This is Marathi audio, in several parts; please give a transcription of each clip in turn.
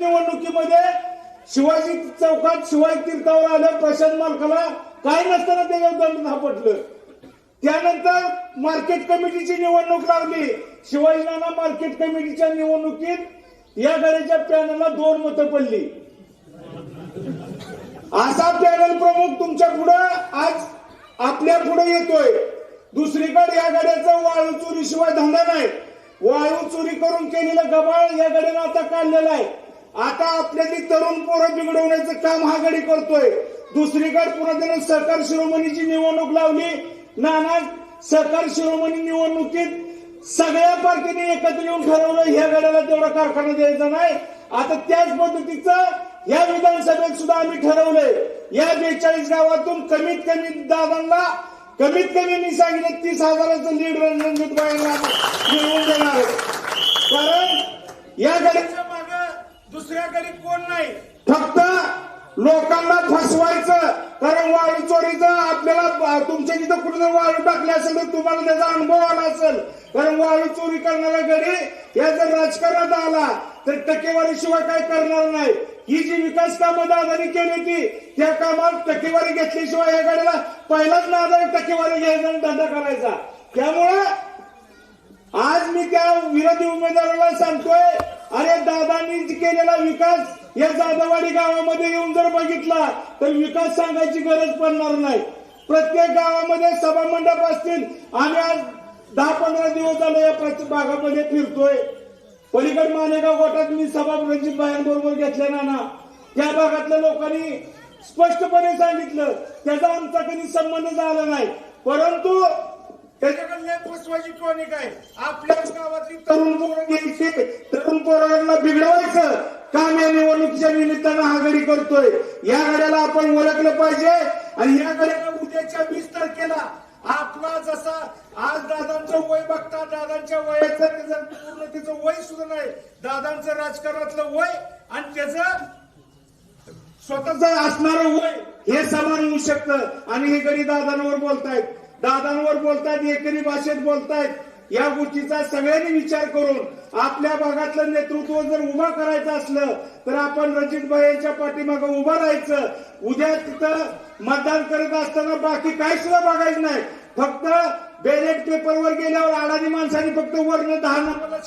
निवडणुकीमध्ये शिवाजी चौकात शिवाजी तीर्थावर आलं प्रशांत मालकाला काय नसताना ते दंड धापटलं. त्यानंतर मार्केट कमिटीची निवडणूक लागली. शिवाजीना मार्केट कमिटीच्या निवडणुकीत या गाडीच्या पॅनलला दोन मतं पडली. असा पॅनल प्रमुख तुमच्या पुढं आज आपल्या पुढे येतोय. दुसरीकडे या गाड्याचा वाळू चोरी शिवाय धंदा नाही. वाळू चोरी करून केलेलं गबाळ या गाडीनं आता काढलेला आहे. आता आपल्याली तरुण पोरं बिघडवण्याचं काम हा गडी करतोय. दुसरीकडे पुन्हा त्यानं सहकार शिरोमणीची निवडणूक लावली. नाना सहकार शिरोमणी निवडणुकीत सगळ्या पार्टीने एकत्र येऊन ठरवलं ह्या गड्याला तेवढा कारखाना द्यायचा नाही. आता त्याच पद्धतीचं या विधानसभेत सुद्धा आम्ही ठरवलंय. या बेचाळीस गावातून कमीत कमी दादांना कमीत कमी मी सांगितलं तीस हजाराचं लीड रणजित बाईंना मिळवून देणार आहे. कारण या गड्याचं दुसऱ्या घरी कोण नाही? फक्त लोकांना फसवायचं कारण वाळू चोरीचं आपल्याला तुमच्या तिथं कुठं वाळू टाकले असेल तर तुम्हाला त्याचा अनुभव आला असेल. कारण वाळू चोरी करणारा घरी या जर राजकारणात आला तर टक्केवारी शिवाय काय करणार नाही. ही जी विकास कामं दादानी केली होती त्या कामात टक्केवारी घेतल्याशिवाय या गाडीला पहिलाच नादाने टक्केवारी घ्यायचा आणि धंदा करायचा. त्यामुळे आज मी त्या विरोधी उमेदवाराला सांगतोय अरे दादांनी केलेला विकास या जाधववाडी गावामध्ये येऊन जर बघितला तर विकास सांगायची गरज पडणार नाही. प्रत्येक गावामध्ये सभा मंडप असतील. आम्ही आज दहा पंधरा दिवस झाले या प्रत्येक भागामध्ये फिरतोय. पलीकड मानेगाव गोटात मी सभा रणजित बायांबरोबर घेतल्या ना ना त्या भागातल्या लोकांनी स्पष्टपणे सांगितलं त्याचा आमचा कधी संबंध झाला नाही. परंतु त्याच्याकडले फसवायची टॉनिक आहे आपल्या गावातली तरुण पोरं घ्यायची तरुण पोरांना बिघडवायचं. काम या निवडणुकीच्या निमित्तानं हा गडी करतोय. या गाड्याला आपण ओळखलं पाहिजे. आणि या गाड्याला उद्याच्या वीस तारखेला आपला जसा आज दादांचं वय बघता दादांच्या वयाचं त्याचं पूर्ण त्याचं वय सुद्धा नाही. दादांचं राजकारणातलं वय आणि त्याचं स्वतःच असणारं वय हे समान होऊ शकतं. आणि हे गडी दादांवर बोलतायत. दादांवर बोलतायत एकरी भाषेत बोलतायत. या गोष्टीचा सगळ्यांनी विचार करून आपल्या भागातलं नेतृत्व जर उभा करायचं असलं तर आपण रणजित यांच्या पाठीमागं उभं राहायचं. उद्या तिथं मतदान करत असताना बाकी काय सुद्धा बघायचं नाही. फक्त बॅलेट पेपरवर गेल्यावर अडाणी माणसांनी फक्त वर्ण दहा नंबरला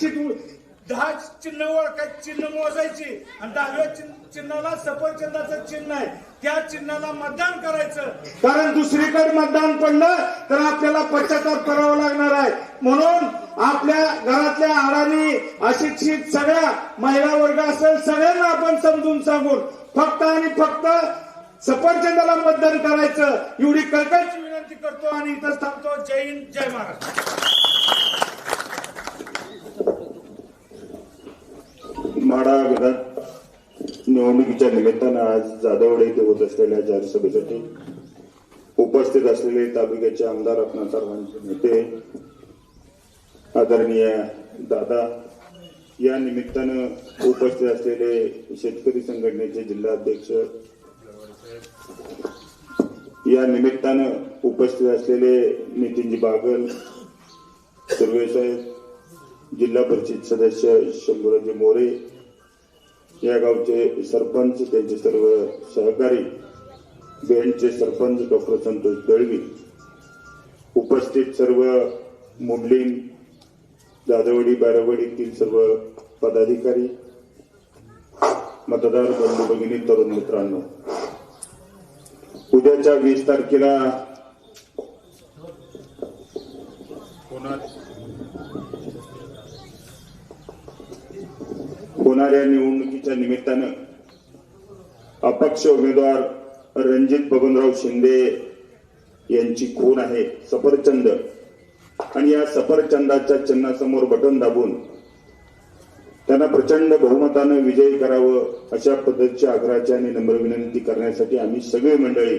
दहा चिन्ह ओळखाय चिन्ह मोजायची? आणि दहाव्या चिन्हाला सफरचंदाचं चिन्ह आहे. त्या चिन्हाला मतदान करायचं. कारण दुसरीकडे मतदान पडलं तर आपल्याला पश्चाताप करावा लागणार आहे. म्हणून आपल्या घरातल्या आडाणी अशिक्षित सगळ्या महिला वर्ग असेल सगळ्यांना आपण समजून सांगून फक्त आणि फक्त सफरचंदाला मतदान करायचं. एवढी कळकळची विनंती करतो आणि इथं थांबतो. जय हिंद जय महाराष्ट्र. माडा गटात निवडणुकीच्या निमित्तानं आज जाधवडे येथे होत असलेल्या जाहीर सभेसाठी उपस्थित असलेले तालुक्याचे आमदार रत्नाकर नेते आदरणीय दादा या निमित्तानं उपस्थित असलेले शेतकरी संघटनेचे जिल्हाध्यक्ष या निमित्तानं उपस्थित असलेले नितीनजी बागल सुर्वे साहेब जिल्हा परिषद सदस्य शंभूराजी मोरे या गावचे सरपंच त्यांचे सर्व सहकारी बेंडचे सरपंच डॉक्टर संतोष दळवी उपस्थित सर्व मुंडलिंग जाधवडी बारावडीतील सर्व पदाधिकारी मतदार बंधू भगिनी तरुण मित्रांनो. उद्याच्या वीस तारखेला होणाऱ्या निवडणुकीच्या निमित्तानं अपक्ष उमेदवार रणजित बबनराव शिंदे यांची खून आहे सफरचंद. आणि या सफरचंदाच्या चिन्हासमोर बटन दाबून त्यांना प्रचंड बहुमतानं विजयी करावं अशा पद्धतीच्या आग्रहाची आणि नम्र विनंती करण्यासाठी आम्ही सगळे मंडळी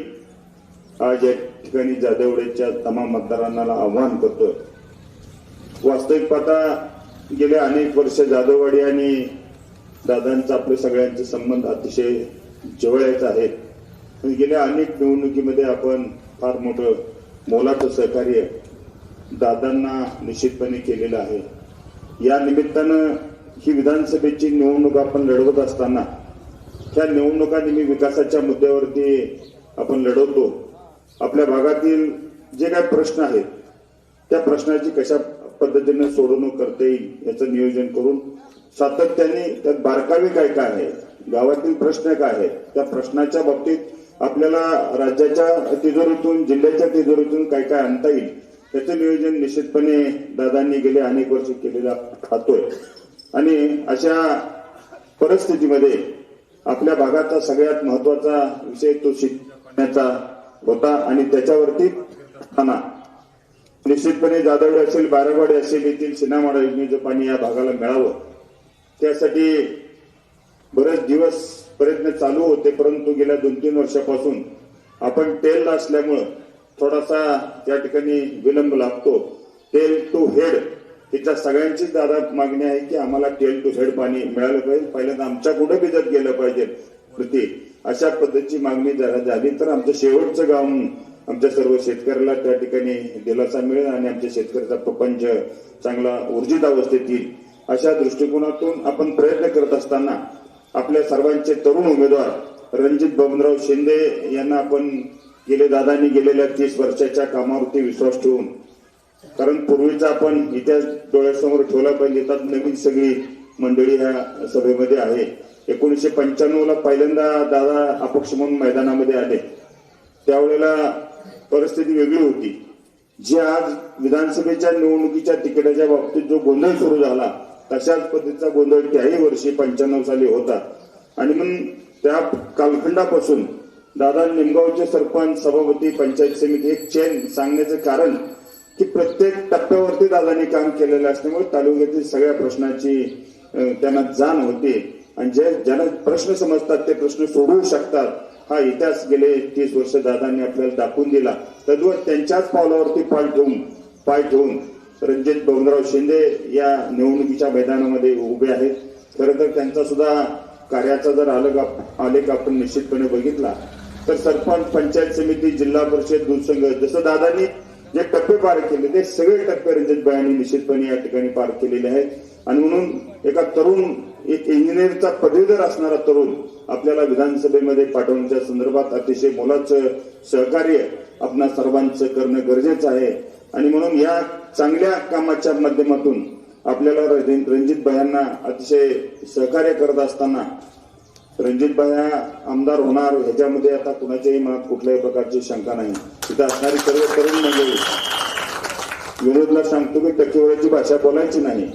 आज या ठिकाणी जाधवडेच्या तमाम मतदारांना आव्हान करतोय. वास्तविक पाहता गेल्या अनेक वर्ष जाधववाडी आणि दादांचा आपले सगळ्यांचे संबंध अतिशय जवळचे आहेत. गेल्या अनेक निवडणुकीमध्ये आपण फार मोठं मोलाचं सहकार्य दादांना निश्चितपणे केलेलं आहे. या निमित्तानं ही विधानसभेची निवडणूक आपण लढवत असताना त्या निवडणुका नेहमी विकासाच्या मुद्द्यावरती आपण लढवतो. आपल्या भागातील जे काही प्रश्न आहेत त्या प्रश्नाची कशा पद्धतीने सोडवणूक करता येईल याचं नियोजन करून सातत्याने त्यात बारकावे काय काय आहे? गावातील प्रश्न काय आहेत त्या प्रश्नाच्या बाबतीत आपल्याला राज्याच्या तिजोरीतून जिल्ह्याच्या तिजोरीतून काय काय आणता येईल त्याचं नियोजन निश्चितपणे दादांनी गेले अनेक वर्ष केलेला पाहतोय आणि अशा परिस्थितीमध्ये आपल्या भागाचा सगळ्यात महत्त्वाचा विषय तो शिकण्याचा होता आणि त्याच्यावरती निश्चितपणे जाधवडे असेल बारावाडे असेल येथील सिनामाडा योजनेचं पाणी या भागाला मिळावं. त्यासाठी बरेच दिवस प्रयत्न चालू होते परंतु गेल्या दोन तीन वर्षापासून आपण टेल असल्यामुळं थोडासा त्या ठिकाणी विलंब लागतो. टेल टू हेड तिच्या सगळ्यांचीच दादा मागणी आहे की आम्हाला टेल टू हेड पाणी मिळालं पाहिजे. पहिल्यांदा आमच्या कुठे भिजत गेलं पाहिजे? प्रति अशा पद्धतीची मागणी जरा झाली तर आमचं शेवटचं गाव आमच्या सर्व शेतकऱ्याला त्या ठिकाणी दिलासा मिळेल आणि आमच्या शेतकऱ्याचा प्रपंच चांगला ऊर्जित अवस्थेत येईल. अशा दृष्टिकोनातून आपण प्रयत्न करत असताना आपल्या सर्वांचे तरुण उमेदवार रणजित बबनराव शिंदे यांना आपण गेले दादांनी गेलेल्या तीस वर्षाच्या कामावरती विश्वास ठेवून कारण पूर्वीचा आपण इतिहास डोळ्यासमोर ठेवला पाहिजे. त्यात नवीन सगळी मंडळी ह्या सभेमध्ये आहे. एकोणीसशे पंच्याण्णव ला पहिल्यांदा दादा अपक्ष म्हणून मैदानामध्ये आले. त्यावेळेला परिस्थिती वेगळी होती. जी आज विधानसभेच्या निवडणुकीच्या तिकिटाच्या बाबतीत जो गोंधळ सुरू झाला तशाच पद्धतीचा गोंधळ त्याही वर्षी पंच्याण्णव साली होता. आणि मग त्या कालखंडापासून दादा निमगावचे सरपंच सभापती पंचायत समिती एक चेन सांगण्याचं कारण की प्रत्येक टप्प्यावरती दादांनी काम केलेलं असल्यामुळे तालुक्यातील सगळ्या प्रश्नाची त्यांना जाण होते. आणि जे ज्यांना प्रश्न समजतात ते प्रश्न सोडवू शकतात हा इतिहास गेले तीस वर्ष दादांनी आपल्याला दाखवून दिला. तद्वत त्यांच्याच पावलावरती पाय ठेवून पाय ठेवून रणजित बबनराव शिंदे या निवडणुकीच्या मैदानामध्ये उभे आहेत. खरं तर त्यांचा सुद्धा कार्याचा जर आलेख आलेख आपण निश्चितपणे बघितला तर सरपंच पंचायत समिती जिल्हा परिषद दूधसंघ जसं दादांनी जे टप्पे पार केले ते सगळे टप्पे रणजित बायांनी निश्चितपणे या ठिकाणी पार केलेले आहेत. आणि म्हणून एका तरुण एक इंजिनिअरचा पदवीधर असणारा तरुण आपल्याला विधानसभेमध्ये पाठवण्याच्या संदर्भात अतिशय मोलाचं सहकार्य आपणा सर्वांचं करणं गरजेचं आहे. आणि म्हणून या चांगल्या कामाच्या माध्यमातून आपल्याला रणजित भायांना अतिशय सहकार्य करत असताना रणजित भाया आमदार होणार ह्याच्यामध्ये आता कुणाच्याही मनात कुठल्याही प्रकारची शंका नाही. तिथं असणारी सर्व तरुण मंडळी विनोदला सांगतो की टक्केवारीची भाषा बोलायची नाही.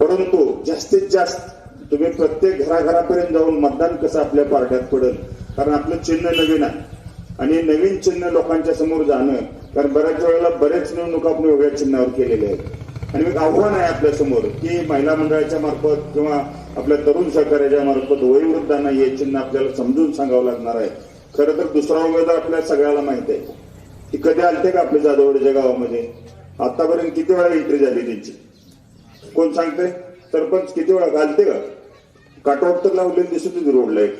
परंतु जास्तीत जास्त तुम्ही प्रत्येक घराघरापर्यंत जाऊन मतदान कसं आपल्या पारड्यात पडेल? कारण आपलं चिन्ह नवीन आहे. आणि नवीन चिन्ह लोकांच्या समोर जाणं कारण बऱ्याच वेळेला बरेच निवडणुका आपण वेगळ्या चिन्हावर केलेल्या आहेत. आणि एक आव्हान आहे आपल्यासमोर की महिला मंडळाच्या मार्फत किंवा आपल्या तरुण सहकार्याच्या मार्फत वयोवृद्धांना हे चिन्ह आपल्याला समजून सांगावं लागणार आहे. खरं तर दुसरा उमेदवार आपल्या सगळ्याला माहीत आहे. की कधी आलते का आपल्या जाधवडीच्या गावामध्ये? आतापर्यंत किती वेळा एंट्री झाली त्यांची? कोण सांगते? सरपंच किती वेळा घालते का? कटआउट तर लावलेलं दिसत होती रोडला एक.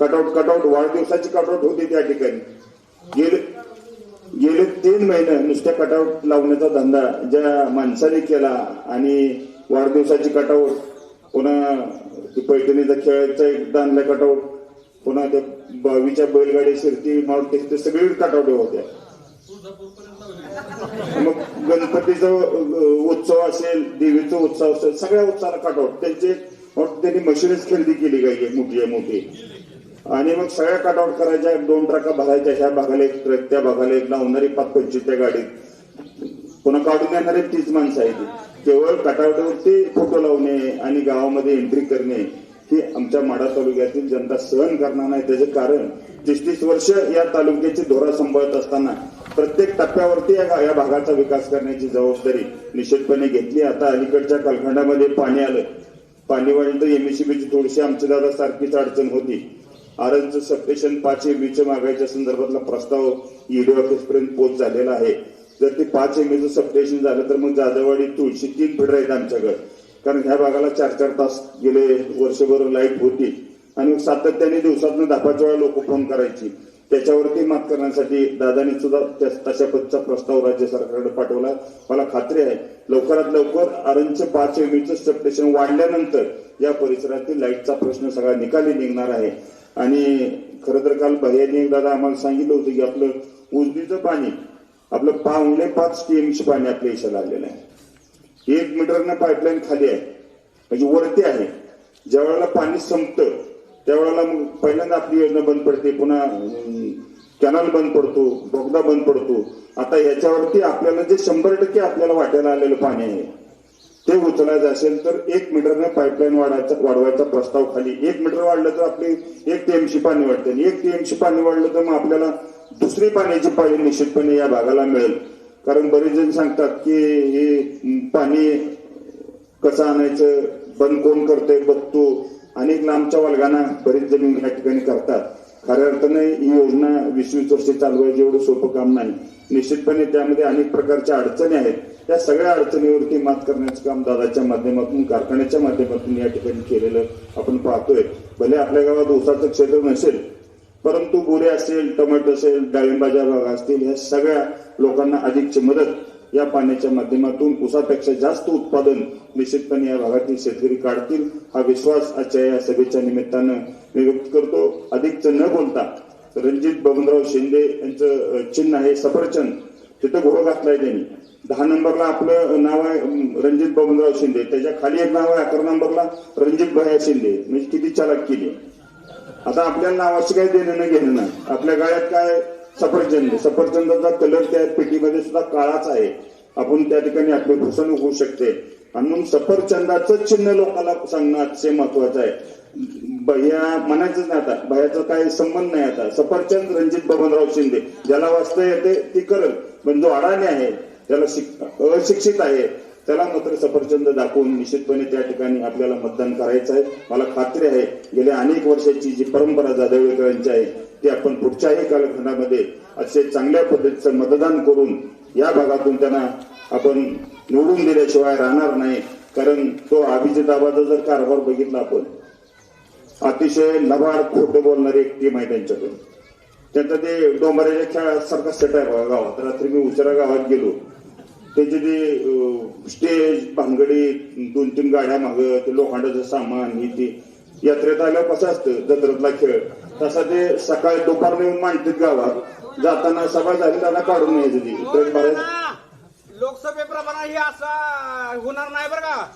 कटआउट कटआउट वाढदिवसाची कटआउट होती त्या ठिकाणी. गेले गेले तीन महिने नुसत्या कटआउट लावण्याचा धंदा ज्या माणसाने केला आणि वाढदिवसाची कटआउट पुन्हा पैठणीचा खेळायचा एकदा आणला कटआउट पुन्हा त्या बावीच्या बैलगाडी शिरती मारुती ते सगळी कटआउट होत्या. मग गणपतीचा उत्सव असेल देवीचा उत्सव असेल सगळ्या उत्सवाला कटआउट त्यांचे त्यांनी मशीनच खरेदी केली काही मोठी मोठी. आणि मग सगळ्या कटआउट करायच्या दोन ट्रका भरायच्या ह्या भागाला एक ट्रक त्या भागाला एक लावणारी पाच पंचवीस त्या गाडीत. पुन्हा काढून येणारे तीच माणसं आहे ती केवळ कटआउटवरती फोटो लावणे आणि गावामध्ये एंट्री करणे ही आमच्या माडा तालुक्यातील जनता सहन करणार नाही. त्याचे कारण तीस तीस वर्ष या तालुक्याची धोरा सांभाळत असताना प्रत्येक टप्प्यावरती या भागाचा विकास करण्याची जबाबदारी निश्चितपणे घेतली. आता अलीकडच्या कालखंडामध्ये पाणी आलं. पाणी वाढलं तर एमएसीबीची थोडीशी आमची दादा सारखीच अडचण होती. आरंज सबस्टेशन पाच एमबीच्या मागायच्या संदर्भातला प्रस्ताव ईडी ऑफिसपर्यंत पोच झालेला आहे. जर ते पाच एमबीचं सबस्टेशन झालं तर मग जाधववाडी तुळशी तीन फिडर आहेत आमच्याकडे. कारण ह्या भागाला चार चार तास गेले वर्षभर लाइट होती. आणि सातत्याने दिवसातनं दहा पाच वेळा लोक फोन करायची. त्याच्यावरती मात करण्यासाठी दादानी सुद्धा तशा पदचा प्रस्ताव राज्य सरकारकडे पाठवला. मला खात्री आहे लवकरात लवकर आरंजचे पाच एमईचं सबस्टेशन वाढल्यानंतर या परिसरातील लाईटचा प्रश्न सगळा निकाली निघणार आहे. आणि खरं तर काल भैयाने दादा आम्हाला सांगितलं होतं की आपलं उजनीचं पाणी आपलं पावणे पाच टीएमसी पाणी आपल्या इशाला आलेलं आहे. एक मीटरनं पाईपलाईन खाली आहे. म्हणजे वरती आहे. ज्या वेळेला पाणी संपतं त्यावेळेला मग पहिल्यांदा आपली योजना बंद पडते. पुन्हा कॅनल बंद पडतो बोगदा बंद पडतो. आता याच्यावरती आपल्याला जे शंभर टक्के आपल्याला वाटायला आलेलं पाणी आहे ते उचलायचं असेल तर एक मीटरने पाईपलाईन वाढायचा वाढवायचा प्रस्ताव खाली. एक मीटर वाढलं तर आपली एक टीएमसी पाणी वाढते आणि एक टीएमसी पाणी वाढलं तर मग आपल्याला दुसरी पाण्याची पाहिजे निश्चितपणे या भागाला मिळेल. कारण बरेच जण सांगतात की हे पाणी कसं आणायचं बंद कोण करतोय बघतो. अनेक लांबच्या वर्गांना बरेच जमीन या ठिकाणी करतात. खऱ्या अर्थाने ही योजना वीस वीस वर्ष चालवायची एवढं सोपं काम नाही. निश्चितपणे त्यामध्ये अनेक प्रकारच्या अडचणी आहेत. त्या सगळ्या अडचणीवरती मात करण्याचं काम दादाच्या माध्यमातून कारखान्याच्या माध्यमातून या ठिकाणी केलेलं आपण पाहतोय. भले आपल्या गावात ऊसाचं क्षेत्र नसेल परंतु गोरे असेल टमाटो असेल डाळिंबाच्या भाग असतील ह्या सगळ्या लोकांना अधिकची मदत या पाण्याच्या माध्यमातून ऊसापेक्षा जास्त उत्पादन निश्चितपणे या भागातील शेतकरी काढतील हा विश्वास आजच्या या सभेच्या निमित्तानं मी व्यक्त करतो. अधिकच न बोलता रणजित बबनराव शिंदे यांचं चिन्ह आहे सफरचंद. तिथं घोडं घातलाय त्यांनी. दहा नंबरला आपलं नाव आहे रणजित बबनराव शिंदे. त्याच्याखाली एक नाव आहे अकरा नंबरला रणजित भया शिंदे. म्हणजे किती चालक केली. आता आपल्या नावाशी काही देणं न घेणं नाही. आपल्या गाळ्यात काय सफरचंद. सफरचंदाचा कलर त्या पेटीमध्ये सुद्धा काळाच आहे. आपण त्या ठिकाणी आपली फसवणूक होऊ शकते. आणि म्हणून सफरचंदाचं चिन्ह लोकांना सांगणं अतिशय महत्वाचं आहे. भैया म्हणायचंच नाही आता. भयाचा काही संबंध नाही आता. सफरचंद रणजित बबनराव शिंदे ज्याला वाचता येते ती करल. पण जो अडाणी आहे त्याला शिक अशिक्षित आहे त्याला मात्र सफरचंद दाखवून निश्चितपणे त्या ठिकाणी आपल्याला मतदान करायचं आहे. मला खात्री आहे गेल्या अनेक वर्षाची जी परंपरा जाधवेकरांची आहे ती आपण पुढच्याही कालखंडामध्ये अतिशय चांगल्या पद्धतीचं मतदान करून या भागातून त्यांना आपण निवडून दिल्याशिवाय राहणार नाही कारण तो अभिजिताबाचा जर कारभार बघितला आपण अतिशय लबाड खोटं बोलणारी एक टीम आहे त्यांच्याकडून. त्यांचं ते डोंबऱ्याच्या खेळासारखा सेट आहे गावात. रात्री मी उचरा गावात गेलो. त्याचे ते स्टेज भानगडी दोन तीन गाड्या माग ते लोखंडाचं सामान हे ते. यात्रेत आल्यावर कसं असतं जत्रेतला खेळ. तसा ते सकाळी दुपार नेऊन मांडतात गावात. जाताना सकाळ झाली त्यांना काढून यायचं ती. बऱ्याच लोकसभेप्रमाणे हे असं होणार नाही बरं का.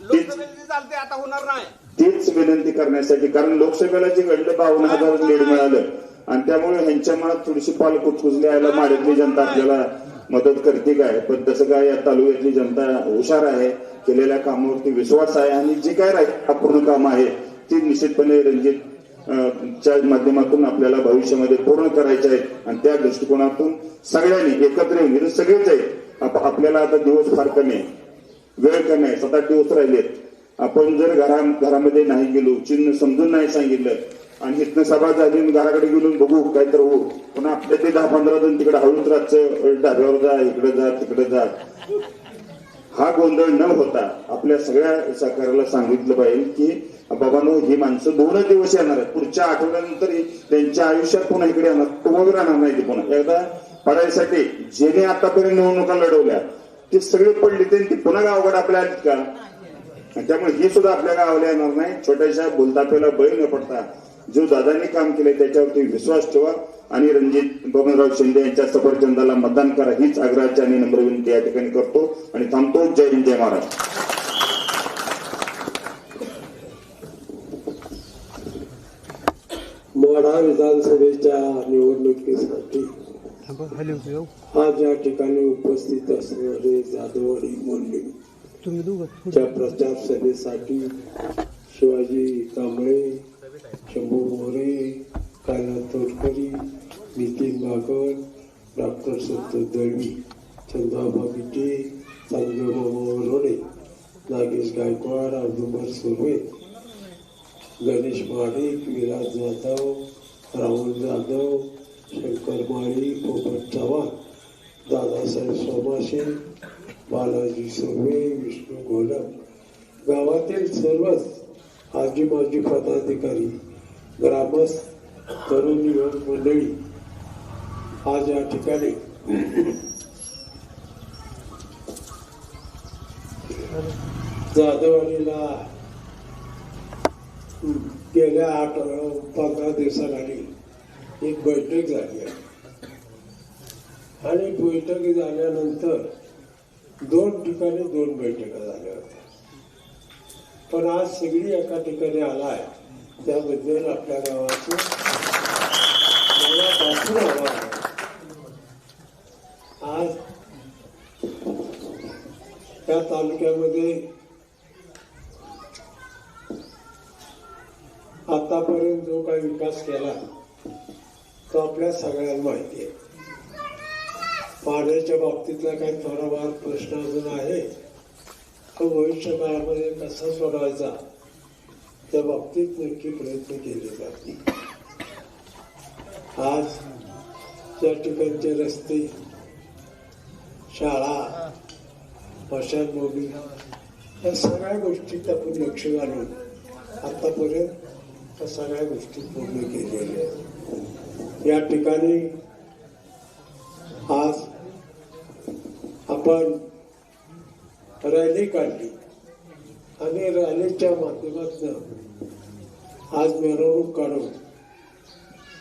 लोकसभेत जे चालते आता होणार नाही. तीच विनंती करण्यासाठी कारण लोकसभेला जे घडलं बावन्न हजार लीड मिळालं. आणि त्यामुळे ह्यांच्या मनात थोडीशी पाल कुचकुचली यायला माड्यातली जनता आपल्याला मदत करते काय? पण तसं काय या तालुक्यातली जनता हुशार आहे केलेल्या कामावरती विश्वास आहे आणि जे काय राहील अपूर्ण काम आहे ती निश्चितपणे रणजित च्या माध्यमातून आपल्याला भविष्यामध्ये पूर्ण करायचे आहेत आणि त्या दृष्टिकोनातून सगळ्यांनी एकत्र येऊन इथं सगळेच आहेत आता आपल्याला आता दिवस फार कमी आहे. वेळ कमी आहे. सात आठ दिवस राहिलेत. आपण जर घरा घरामध्ये नाही गेलो चिन्ह समजून नाही सांगितलं आणि इथनं सभा झाली घराकडे गेलून बघू काय तर होऊ पण आपल्या ते दहा पंधरा जण तिकडे हळूच रातचं ढाब्यावर जा इकडे जा तिकडे जा. हा गोंधळ न होता आपल्या सगळ्या सहकार्याला सांगितलं पाहिजे की बाबांनो ही माणसं दोन दिवस येणार आहेत. पुढच्या आठवड्यानंतर त्यांच्या आयुष्यात पुन्हा इकडे येणार तुम्हाला राहणार नाही ते पुन्हा. एकदा पडायसाठी जेणे आतापर्यंत निवडणुका लढवल्या ते सगळे पडले ते पुन्हा गावाकडे आपल्या आलीत का? त्यामुळे हे सुद्धा आपल्या गावाला येणार नाही. छोट्याशा बोलतापेला बळी न पडता जो दादांनी काम केले त्याच्यावरती विश्वास ठेवा आणि रणजित बबनराव शिंदे यांच्या सफरचंदाला मतदान करा हीच आग्रहाची आणि नम्र विनंती या ठिकाणी करतो आणि थांबतो. जय हिंद जय महाराज माढा विधानसभेच्या निवडणुकीसाठी आज या ठिकाणी उपस्थित असणारे जाधववाडी मंडळी च्या प्रचार सभेसाठी शिवाजी कांबळे शंभू मोरे कायनाथ तोडकरी नितीन बागर डॉक्टर संत दळवी चंद्राबा विटे चांगदेवबाबा वरोडे नागेश गायकवाड औदुंबर सुर्वे गणेश महाडिक विराज जाधव राहुल जाधव सोमाशे बालाजी सुर्वे विष्णू घोलप. गावातील सर्वच आजी माजी पदाधिकारी ग्रामस्थ तरुण युवक मंडळी आज या ठिकाणी जाधववाडीला गेल्या आठ पंधरा दिवसाखाली एक बैठक झाली आहे. आणि बैठक झाल्यानंतर दोन ठिकाणी दोन बैठका झाल्या होत्या. पण आज सगळी एका ठिकाणी आलाय त्याबद्दल आपल्या गावाचं मनापासून आभार. आज त्या तालुक्यामध्ये आतापर्यंत जो काही विकास केला तो आपल्या सगळ्यांना माहिती आहे. पाण्याच्या बाबतीतला काही थोडाफार प्रश्न अजून आहे. तो भविष्य काळामध्ये कसा सोडवायचा? त्या बाबतीत नक्की प्रयत्न केले जातील. आज त्या ठिकाणचे रस्ते शाळा स्मशानभूमी या सगळ्या गोष्टीत आपण लक्ष घालून आतापर्यंत त्या सगळ्या गोष्टी पूर्ण केलेल्या आहेत. या ठिकाणी आज आपण रॅली काढली आणि रॅलीच्या माध्यमातून आज मिरवणूक काढून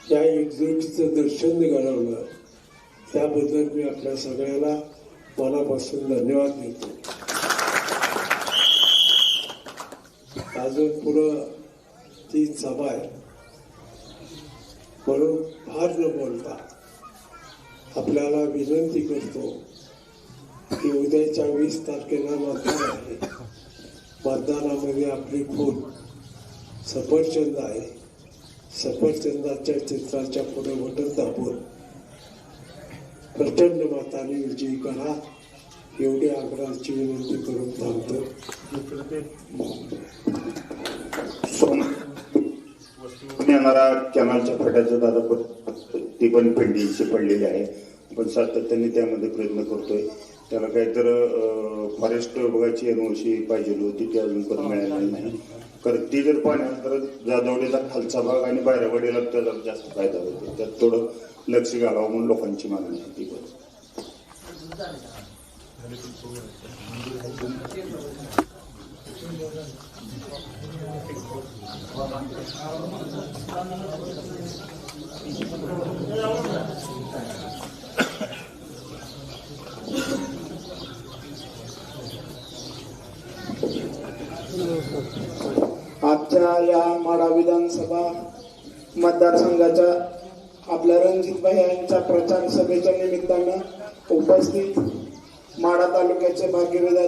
त्या एकजुटीचं दर्शन घडवलं त्याबद्दल मी आपल्या सगळ्याला मनापासून धन्यवाद देतो. अजून पुढं ती सभा आहे. म्हणून फार न बोलता आपल्याला विनंती करतो की उद्याच्या वीस तारखेला मतदान आहे मतदानामध्ये आपली खून. सफरचंद आहे. सफरचंदाच्या चित्राच्या पुढे बटन दाबून. प्रचंड मताने विजयी करा. एवढी आग्रहाची विनंती करून थांबतो. येणारा कॅनलच्या फट्याचं दादा पण ती पण पेंडीची पडलेली आहे. पण सातत्याने त्यामध्ये प्रयत्न करतोय. त्याला काहीतर फॉरेस्ट विभागाची एनओसी पाहिजे होती ती अजून पण मिळालेली नाही. कारण ती जर पाण्यात तर जाधवडीचा खालचा भाग आणि बाहेरवाडीला त्याचा जास्त फायदा होतो. त्यात थोडं लक्ष घालावं म्हणून लोकांची मागणी आहे ती पण आजच्या या माडा विधानसभा मतदारसंघाच्या आपल्या रणजितभाई यांच्या प्रचार सभेच्या निमित्तानं उपस्थित माडा तालुक्याचे भाग्यविधाते